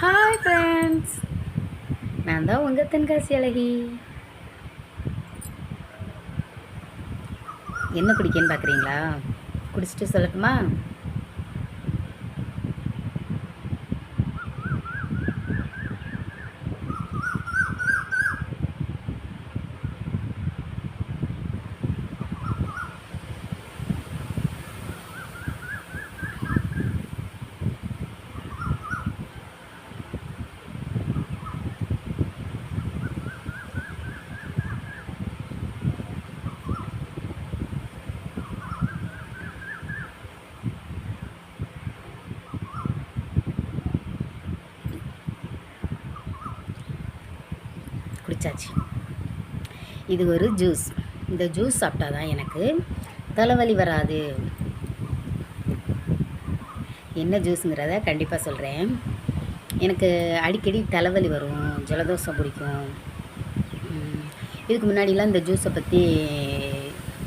Hi friends நான் தான் உங்கள் தென்காசி அழகி. என்ன குடிக்கன்னு பார்க்குறீங்களா குடிச்சிட்டு சொல்லட்டுமா? குடித்தாச்சு இது ஒரு ஜூஸ். இந்த ஜூஸ் சாப்பிட்டா தான் எனக்கு தலைவலி வராது. என்ன ஜூஸுங்கிறத கண்டிப்பாக சொல்கிறேன் எனக்கு அடிக்கடி தலைவலி வரும் ஜலதோஷம் பிடிக்கும். இதுக்கு முன்னாடிலாம் இந்த ஜூஸை பற்றி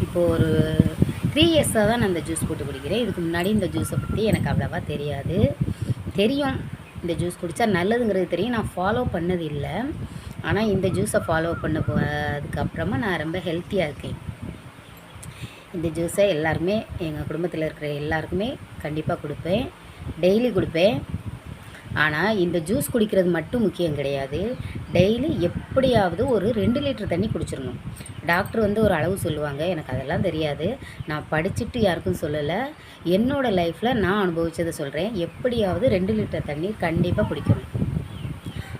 இப்போது ஒரு த்ரீ இயர்ஸாக தான் நான் இந்த ஜூஸ் போட்டு குடிக்கிறேன். இதுக்கு முன்னாடி இந்த ஜூஸை பற்றி எனக்கு அவ்வளோவா தெரியாது. தெரியும். இந்த ஜூஸ் குடித்தா நல்லதுங்கிறது தெரியும். நான் ஃபாலோ பண்ணது இல்லை. ஆனால் இந்த ஜூஸை ஃபாலோ பண்ண போ அதுக்கப்புறமா நான் ரொம்ப ஹெல்த்தியாக இருக்கேன். இந்த ஜூஸை எல்லாருமே எங்கள் குடும்பத்தில் இருக்கிற எல்லாருக்குமே கண்டிப்பாக கொடுப்பேன். டெய்லி கொடுப்பேன். ஆனால் இந்த ஜூஸ் குடிக்கிறது மட்டும் முக்கியம் கிடையாது. டெய்லி எப்படியாவது ஒரு ரெண்டு லிட்டர் தண்ணி குடிச்சிடணும். டாக்டர் வந்து ஒரு அளவு சொல்லுவாங்க. எனக்கு அதெல்லாம் தெரியாது. நான் படிச்சுட்டு யாருக்கும் சொல்லலை. என்னோடய லைஃப்பில் நான் அனுபவித்ததை சொல்கிறேன் எப்படியாவது ரெண்டு லிட்டர் தண்ணி கண்டிப்பாக குடிக்கணும்.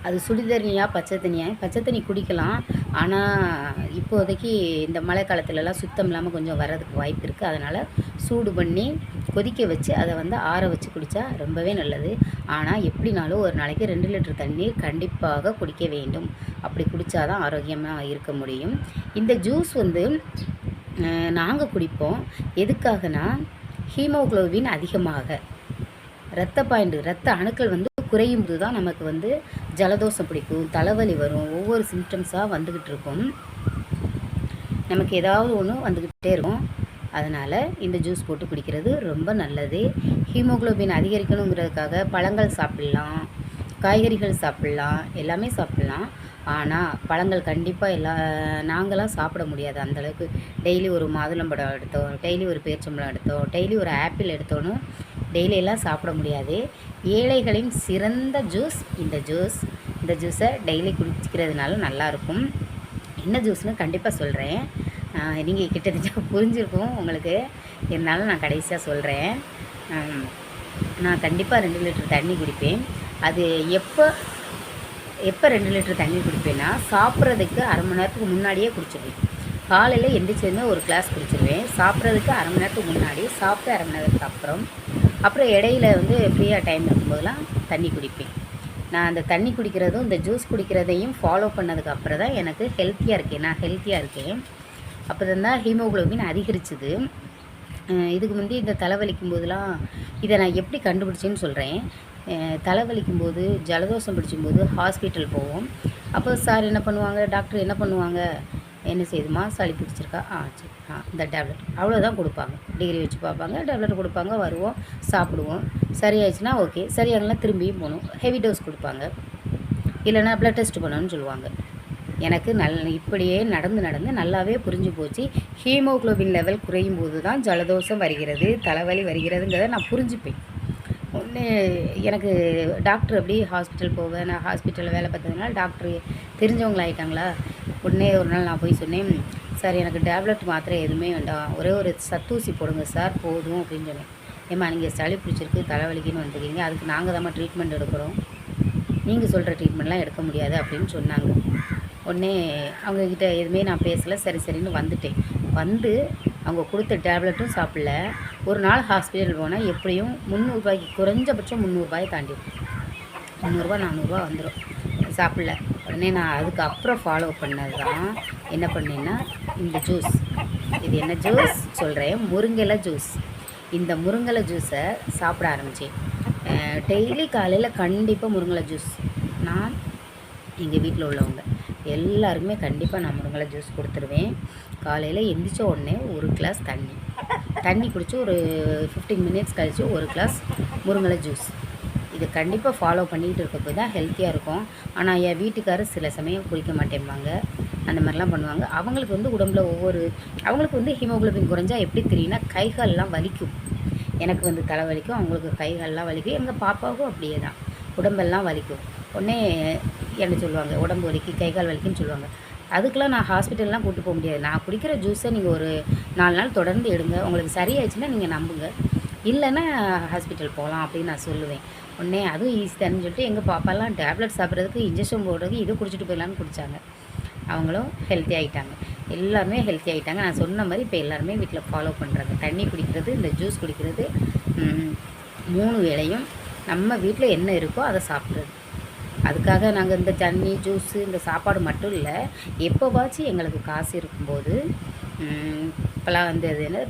அது சுடு தண்ணியாக பச்சை தண்ணியாக பச்சை தண்ணி குடிக்கலாம். ஆனால் இப்போதைக்கு இந்த மழை காலத்துலலாம் சுத்தம் இல்லாமல் கொஞ்சம் வர்றதுக்கு வாய்ப்பு இருக்குது அதனால் சூடு பண்ணி கொதிக்க வச்சு அதை வந்து ஆற வச்சு குடித்தா ரொம்பவே நல்லது. ஆனால் எப்படினாலும் ஒரு நாளைக்கு ரெண்டு லிட்டர் தண்ணீர் கண்டிப்பாக குடிக்க வேண்டும். அப்படி குடித்தா தான் ஆரோக்கியமாக இருக்க முடியும். இந்த ஜூஸ் வந்து நாங்கள் குடிப்போம். எதுக்காகனா ஹீமோகுளோபின் அதிகமாக. இரத்த பாயிண்ட் இரத்த அணுக்கள் வந்து குறையும் போது தான் நமக்கு வந்து ஜலதோஷம் பிடிக்கும் தலைவலி வரும் ஒவ்வொரு சிம்டம்ஸாக வந்துக்கிட்டு இருக்கும். நமக்கு ஏதாவது ஒன்று வந்துக்கிட்டே இருக்கும். அதனால் இந்த ஜூஸ் போட்டு குடிக்கிறது ரொம்ப நல்லது. ஹீமோகுளோபின் அதிகரிக்கணுங்கிறதுக்காக பழங்கள் சாப்பிட்லாம் காய்கறிகள் சாப்பிட்லாம் எல்லாமே சாப்பிட்லாம். ஆனால் பழங்கள் கண்டிப்பாக எல்லா நாங்களாம் சாப்பிட முடியாது அந்தளவுக்கு டெய்லி ஒரு மாதுளம்பழம் எடுத்தோம் டெய்லி ஒரு பேச்சம்பழம் எடுத்தோம் டெய்லி ஒரு ஆப்பிள் எடுத்தோன்னு டெய்லியெல்லாம் சாப்பிட முடியாது. ஏழைகளின் சிறந்த ஜூஸ் இந்த ஜூஸ் இந்த ஜூஸை டெய்லி குடிக்கிறதுனால நல்லாயிருக்கும். என்ன ஜூஸ்னு கண்டிப்பாக சொல்கிறேன் நீங்கள் கிட்டத்தட்ட புரிஞ்சிருக்கும் உங்களுக்கு. இருந்தாலும் நான் கடைசியாக சொல்கிறேன் நான் கண்டிப்பாக ரெண்டு லிட்டர் தண்ணி குடிப்பேன். அது எப்போ எப்போ ரெண்டு லிட்டர் தண்ணி குடிப்பேன்னா சாப்பிட்றதுக்கு அரை மணி நேரத்துக்கு முன்னாடியே குடிச்சிடுவேன் காலையில் எந்திரிச்சதுமே ஒரு கிளாஸ் குடிச்சிடுவேன் சாப்பிட்றதுக்கு அரை மணி நேரத்துக்கு முன்னாடி சாப்பிட்டு அரை மணி நேரத்துக்கு அப்புறம் அப்புறம் இடையில வந்து ஃப்ரீயாக டைம் இருக்கும்போதெல்லாம் தண்ணி குடிப்பேன். நான் அந்த தண்ணி குடிக்கிறதும் இந்த ஜூஸ் குடிக்கிறதையும் ஃபாலோ பண்ணதுக்கு அப்புறம் தான் எனக்கு ஹெல்த்தியாக இருக்கேன். நான் ஹெல்த்தியாக இருக்கேன். அப்போ தான் ஹீமோகுளோபின் அதிகரிச்சுது. இதுக்கு முந்தி இந்த தலைவலிக்கும் போதெல்லாம் இதை நான் எப்படி கண்டுபிடிச்சேன்னு சொல்கிறேன் தலைவலிக்கும் போது ஜலதோஷம் பிடிச்சும்போது ஹாஸ்பிட்டல் போவோம். அப்போ சார் என்ன பண்ணுவாங்க? டாக்டர் என்ன பண்ணுவாங்க? என்ன செய்யுதுமா சளி பிடிச்சிருக்கா? ஆ சரி. ஆ இந்த டேப்லெட். அவ்வளோதான் கொடுப்பாங்க. டிகிரி வச்சு பார்ப்பாங்க. டேப்லெட் கொடுப்பாங்க வருவோம் சாப்பிடுவோம். சரியாயிடுச்சுன்னா ஓகே. சரியாகலாம் திரும்பியும் போகணும். ஹெவி டோஸ் கொடுப்பாங்க. இல்லைன்னா ப்ளட் டெஸ்ட் பண்ணணும்னு சொல்லுவாங்க. எனக்கு நல் இப்படியே நடந்து நடந்து நல்லாவே புரிஞ்சு போச்சு. ஹீமோக்ளோபின் லெவல் குறையும் போது தான் ஜலதோஷம் வருகிறது தலைவலி வருகிறதுங்கிறத நான் புரிஞ்சுப்பேன். ஒன்று எனக்கு டாக்டர் அப்படி ஹாஸ்பிட்டல் போவேன். நான் ஹாஸ்பிட்டலில் வேலை பார்த்ததுனால டாக்டர் தெரிஞ்சவங்களாயிட்டாங்களா? உடனே ஒரு நாள் நான் போய் சொன்னேன் சார் எனக்கு டேப்லெட் மாத்திரை எதுவுமே வேண்டாம். ஒரே ஒரு சத்தூசி போடுங்க சார் போதும் அப்படின்னு சொன்னேன். ஏம்மா நீங்கள் சளி பிடிச்சிருக்கு தலைவலிக்குன்னு வந்துருக்கீங்க அதுக்கு நாங்கள் தான் ட்ரீட்மெண்ட் எடுக்கிறோம். நீங்கள் சொல்கிற ட்ரீட்மெண்ட்லாம் எடுக்க முடியாது அப்படின்னு சொன்னாங்க. உடனே அவங்கக்கிட்ட எதுவுமே நான் பேசலை. சரி சரின்னு வந்துட்டேன். வந்து அவங்க கொடுத்த டேப்லெட்டும் சாப்பிடல. ஒரு நாள் ஹாஸ்பிட்டல் போனால் எப்படியும் முந்நூறுபாய்க்கு குறைஞ்சபட்சம் முந்நூறுபாயை தாண்டி முந்நூறுரூவா நானூறுரூவா வந்துடும் சாப்பிடல. உடனே நான் அதுக்கப்புறம் ஃபாலோ பண்ணது தான் என்ன பண்ணேன்னா இந்த ஜூஸ் இது என்ன ஜூஸ் சொல்கிறேன் முருங்கலை ஜூஸ் இந்த முருங்கலை ஜூஸை சாப்பிட ஆரம்பித்தேன் டெய்லி காலையில் கண்டிப்பாக முருங்கலை ஜூஸ் நான் எங்கள் வீட்டில் உள்ளவங்க. எல்லாருக்குமே கண்டிப்பாக நான் முருங்கலை ஜூஸ் கொடுத்துருவேன். காலையில் எந்திரிச்ச உடனே ஒரு கிளாஸ் தண்ணி. தண்ணி குடித்து ஒரு ஃபிஃப்டீன் மினிட்ஸ் கழித்து ஒரு கிளாஸ் முருங்கலை ஜூஸ் இது கண்டிப்பாக ஃபாலோ பண்ணிக்கிட்டு இருக்க போய் தான் ஹெல்த்தியாக இருக்கும். ஆனால் என் வீட்டுக்காரர் சில சமயம் குளிக்க மாட்டேம்பாங்க. அந்த மாதிரிலாம் பண்ணுவாங்க. அவங்களுக்கு வந்து உடம்புல ஒவ்வொரு அவங்களுக்கு வந்து ஹீமோகுளோபின் குறைஞ்சா எப்படி தெரியும்னா கைகால்லாம் வலிக்கும். எனக்கு வந்து தலை வலிக்கும் அவங்களுக்கு கைகால்லாம் வலிக்கும். எங்கள் பாப்பாவுக்கும் அப்படியே தான். உடம்பெல்லாம் வலிக்கும். உடனே என்ன சொல்லுவாங்க? உடம்பு வலிக்கு கை கால் வலிக்குன்னு சொல்லுவாங்க. அதுக்கெலாம் நான் ஹாஸ்பிட்டல்லாம் கூட்டு போக முடியாது. நான் குடிக்கிற ஜூஸை நீங்கள் ஒரு நாலு நாள் தொடர்ந்து எடுங்க. உங்களுக்கு சரியாயிடுச்சுன்னா நீங்கள் நம்புங்க. இல்லைன்னா ஹாஸ்பிட்டல் போகலாம் அப்படின்னு நான் சொல்லுவேன். உடனே அதுவும் ஈஸி தானே சொல்லிட்டு எங்கள் பாப்பாலாம் டேப்லெட் சாப்பிட்றதுக்கு இன்ஜெக்ஷன் போடுறதுக்கு இதை குடிச்சிட்டு போயிடலான்னு குடித்தாங்க அவங்களும் ஹெல்த்தி ஆகிட்டாங்க எல்லாருமே ஹெல்த்தி ஆகிட்டாங்க நான் சொன்ன மாதிரி இப்போ எல்லாருமே வீட்டில் ஃபாலோ பண்ணுறாங்க தண்ணி குடிக்கிறது இந்த ஜூஸ் குடிக்கிறது மூணு வேளையும் நம்ம வீட்டில் என்ன இருக்கோ அதை சாப்பிட்றது. அதுக்காக நாங்கள் இந்த தண்ணி ஜூஸு இந்த சாப்பாடு மட்டும் இல்லை எப்போவாச்சும் எங்களுக்கு காசு இருக்கும்போது இப்போலாம் வந்து அது என்ன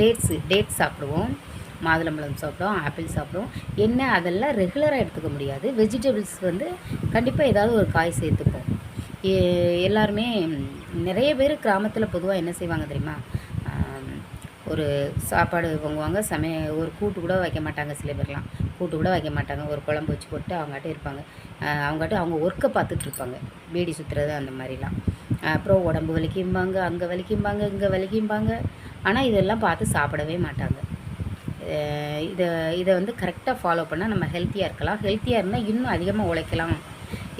டேட்ஸு டேட்ஸ் சாப்பிடுவோம். மாதுளம்பழம் சாப்பிடும் ஆப்பிள் சாப்பிடும். என்ன அதெல்லாம் ரெகுலராக எடுத்துக்க முடியாது. வெஜிடபிள்ஸ் வந்து கண்டிப்பாக ஏதாவது ஒரு காய் சேர்த்துப்போம். எல்லாருமே நிறைய பேர் கிராமத்தில் பொதுவாக என்ன செய்வாங்க தெரியுமா? ஒரு சாப்பாடு பொங்குவாங்க சமைய ஒரு கூட்டு கூட வைக்க மாட்டாங்க சில பேர்லாம். கூட்டு கூட வைக்க மாட்டாங்க. ஒரு குழம்பு வச்சு போட்டு அவங்ககிட்ட இருப்பாங்க. அவங்ககிட்ட அவங்க ஒர்க்கை பார்த்துட்டு இருப்பாங்க. பீடி சுற்றுறது அந்த மாதிரிலாம். அப்புறம் உடம்பு வலிக்கும்பாங்க அங்கே வலிக்கும்பாங்க இங்கே வலிக்கும்பாங்க. ஆனால் இதெல்லாம் பார்த்து சாப்பிடவே மாட்டாங்க. இதை இதை வந்து கரெக்டாக ஃபாலோ பண்ணால் நம்ம ஹெல்த்தியாக இருக்கலாம். ஹெல்த்தியாக இருந்தால் இன்னும் அதிகமாக உழைக்கலாம்.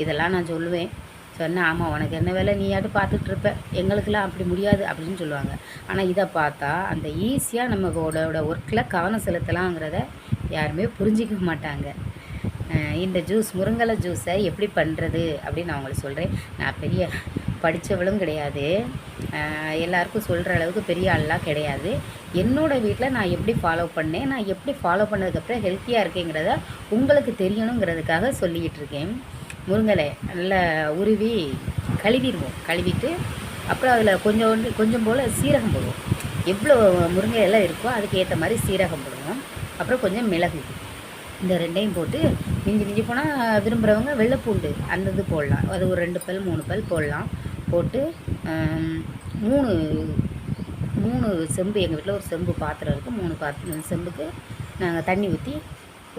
இதெல்லாம் நான் சொல்லுவேன். சொன்னேன் ஆமாம் உனக்கு என்ன வேலை? நீயாட்டு பார்த்துட்ருப்ப எங்களுக்கெல்லாம் அப்படி முடியாது அப்படின்னு சொல்லுவாங்க. ஆனால் இதை பார்த்தா அந்த ஈஸியாக நம்மளோட ஒர்க்கில் கவனம் செலுத்தலாங்கிறத யாருமே புரிஞ்சிக்க மாட்டாங்க. இந்த ஜூஸ் முருங்கலை ஜூஸை எப்படி பண்ணுறது அப்படின்னு நான் உங்களுக்கு சொல்கிறேன் நான் பெரிய படித்தவளும் கிடையாது. எல்லாருக்கும் சொல்கிற அளவுக்கு பெரிய ஆள்லாம் கிடையாது. என்னோடய வீட்டில் நான் எப்படி ஃபாலோ பண்ணேன்? நான் எப்படி ஃபாலோ பண்ணதுக்கப்புறம் ஹெல்த்தியாக இருக்கேங்கிறத உங்களுக்கு தெரியணுங்கிறதுக்காக சொல்லிக்கிட்டு இருக்கேன் முருங்கலை நல்லா உருவி கழுவிடுவோம். கழுவிட்டு அப்புறம் அதில் கொஞ்சோண்டு கொஞ்சம் போல் சீரகம் போடுவோம். எவ்வளோ முருங்கை எல்லாம் இருக்கோ அதுக்கு ஏற்ற மாதிரி சீரகம் போடுவோம். அப்புறம் கொஞ்சம் மிளகு. இந்த ரெண்டையும் போட்டு மிஞ்சி மிஞ்சி போனால் விரும்புகிறவங்க வெள்ளைப்பூண்டு அந்த இது போடலாம். அது ஒரு ரெண்டு பல் மூணு பல் போடலாம். போட்டு மூணு மூணு செம்பு எங்கள் வீட்டில் ஒரு செம்பு பாத்திரம் இருக்குது மூணு பாத்திரம் செம்புக்கு நாங்கள் தண்ணி ஊற்றி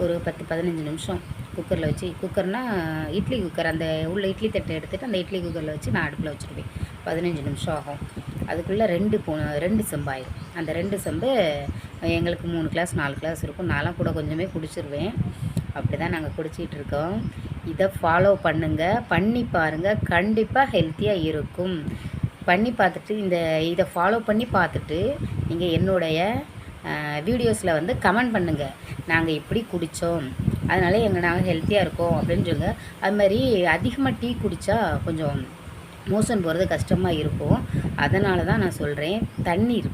ஒரு பத்து பதினஞ்சு நிமிஷம் குக்கரில் வச்சு குக்கர்னால் இட்லி குக்கர் அந்த உள்ள இட்லி தட்டை எடுத்துகிட்டு அந்த இட்லி குக்கரில் வச்சு நான் அடுப்பில் வச்சுருவேன். பதினஞ்சு நிமிஷம் ஆகும். அதுக்குள்ளே ரெண்டு பூ ரெண்டு செம்பாயிரும் அந்த ரெண்டு செம்பு எங்களுக்கு மூணு கிளாஸ் நாலு கிளாஸ் இருக்கும். நான்லாம் கூட கொஞ்சமே குடிச்சிருவேன். அப்படி தான் நாங்கள் குடிச்சிகிட்ருக்கோம் இதை ஃபாலோ பண்ணுங்கள் பண்ணி பாருங்கள் கண்டிப்பாக ஹெல்த்தியாக இருக்கும். பண்ணி பார்த்துட்டு இந்த இதை ஃபாலோ பண்ணி பார்த்துட்டு நீங்கள் என்னுடைய வீடியோஸில் வந்து கமெண்ட் பண்ணுங்கள் நாங்கள் இப்படி குடித்தோம் அதனால் எங்கள் நாங்கள் ஹெல்த்தியாக இருக்கோம் அப்படின்னு சொல்லுங்கள் அது மாதிரி அதிகமாக டீ குடித்தா கொஞ்சம் மோஷன் போகிறது கஷ்டமாக இருக்கும். அதனால தான் நான் சொல்கிறேன் தண்ணீர்.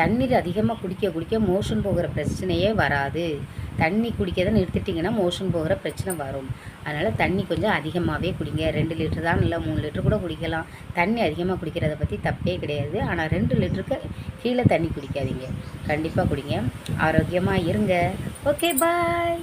தண்ணீர் அதிகமாக குடிக்க குடிக்க மோஷன் போகிற பிரச்சனையே வராது. தண்ணி குடிக்கிறத நிறுத்திட்டிங்கன்னா மோஷன் போகிற பிரச்சனை வரும். அதனால் தண்ணி கொஞ்சம் அதிகமாகவே குடிங்க. ரெண்டு லிட்டர் தான் இல்லை மூணு லிட்டர் கூட குடிக்கலாம். தண்ணி அதிகமாக குடிக்கிறத பற்றி தப்பே கிடையாது. ஆனால் ரெண்டு லிட்டருக்கு கீழே தண்ணி குடிக்காதீங்க. கண்டிப்பாக குடிங்க. ஆரோக்கியமாக இருங்க. Okay bye.